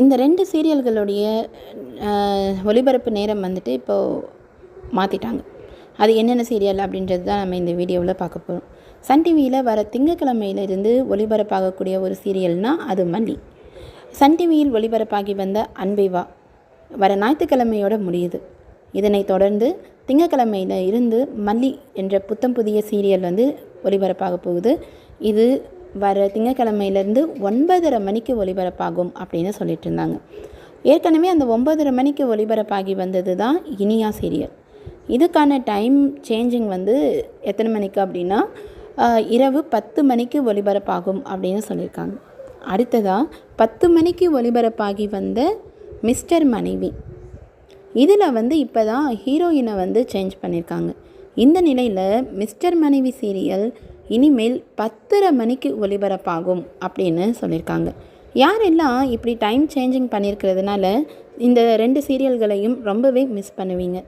இந்த ரெண்டு சீரியல்களுடைய ஒளிபரப்பு நேரம் வந்துட்டு இப்போது மாற்றிட்டாங்க அது என்னென்ன சீரியல் அப்படின்றது தான் நம்ம இந்த வீடியோவில் பார்க்க போகிறோம் சன் டிவியில் வர திங்கக்கிழமையிலிருந்து ஒளிபரப்பாகக்கூடிய ஒரு சீரியல்னால் அது மல்லி. சன் டிவியில் ஒளிபரப்பாகி வந்த அன்பை வா வர ஞாயிற்றுக்கிழமையோட முடியுது. இதனைத் தொடர்ந்து திங்கக்கிழமையில் இருந்து மல்லி என்ற புத்தம் புதிய சீரியல் வந்து ஒளிபரப்பாக போகுது. இது வர திங்கக்கிழமையிலேருந்து ஒன்பதரை மணிக்கு ஒளிபரப்பாகும் அப்படின்னு சொல்லிட்டு இருந்தாங்க. ஏற்கனவே அந்த ஒன்பதரை மணிக்கு ஒளிபரப்பாகி வந்தது தான் இனியா சீரியல். இதுக்கான டைம் சேஞ்சிங் வந்து எத்தனை மணிக்கு அப்படின்னா இரவு பத்து மணிக்கு ஒளிபரப்பாகும் அப்படின்னு சொல்லியிருக்காங்க. அடுத்ததாக பத்து மணிக்கு ஒளிபரப்பாகி வந்த மிஸ்டர் மனைவி. இதில் வந்து இப்போ தான் ஹீரோயினை வந்து சேஞ்ச் பண்ணியிருக்காங்க. இந்த நிலையில் மிஸ்டர் மனைவி சீரியல் இனிமேல் பத்தரை மணிக்கு ஒளிபரப்பாகும் அப்படின்னு சொல்லியிருக்காங்க. யாரெல்லாம் இப்படி டைம் சேஞ்சிங் பண்ணியிருக்கிறதுனால இந்த ரெண்டு சீரியல்களையும் ரொம்பவே மிஸ் பண்ணுவீங்க?